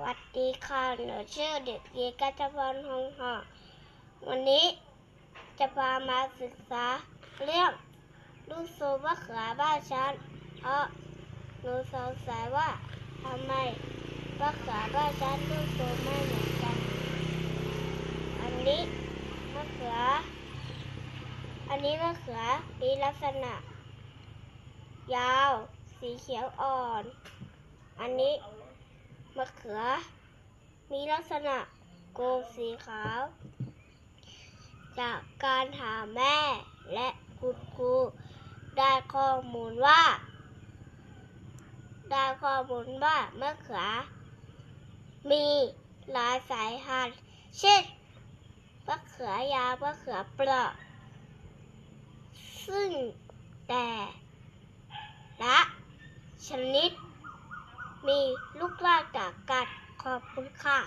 วัสดีค่ะ หนูชื่อเด็กหญิงกัจจพรหงหอวันนี้จะพามาศึกษาเรื่องลูกสูบมะเขือบ้านฉัน เพราะหนูสงสัยว่าทำไมมะเขือบ้านฉันลูกสูบไม่เหมือนกัน อันนี้มะเขือ อันนี้มะเขือมีลักษณะ ยาว สีเขียวอ่อน อันนี้ มะเขือ มีลักษณะโกลสีขาว จากการถามแม่และคุณครูได้ข้อมูลว่า ได้ข้อมูลว่ามะเขือ มีหลายสายพันธุ์เช่นมะเขือยาวมะเขือเปราะ ซึ่งแต่ละชนิด มีลูกลากจากกัดขอบคุณค่ะ